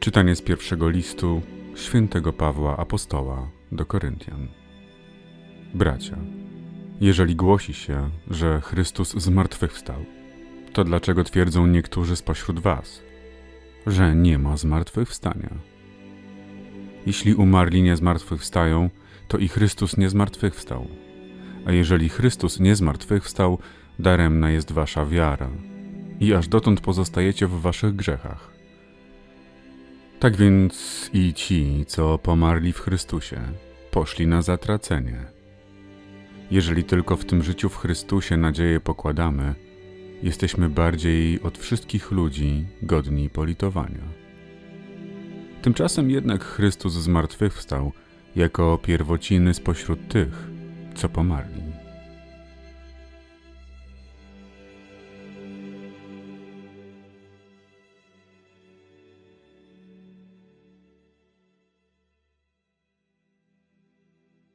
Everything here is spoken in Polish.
Czytanie z pierwszego listu świętego Pawła Apostoła do Koryntian. Bracia, jeżeli głosi się, że Chrystus zmartwychwstał, to dlaczego twierdzą niektórzy spośród was, że nie ma zmartwychwstania? Jeśli umarli nie zmartwychwstają, to i Chrystus nie zmartwychwstał. A jeżeli Chrystus nie zmartwychwstał, daremna jest wasza wiara i aż dotąd pozostajecie w waszych grzechach. Tak więc i ci, co pomarli w Chrystusie, poszli na zatracenie. Jeżeli tylko w tym życiu w Chrystusie nadzieję pokładamy, jesteśmy bardziej od wszystkich ludzi godni politowania. Tymczasem jednak Chrystus zmartwychwstał jako pierwociny spośród tych, co pomarli.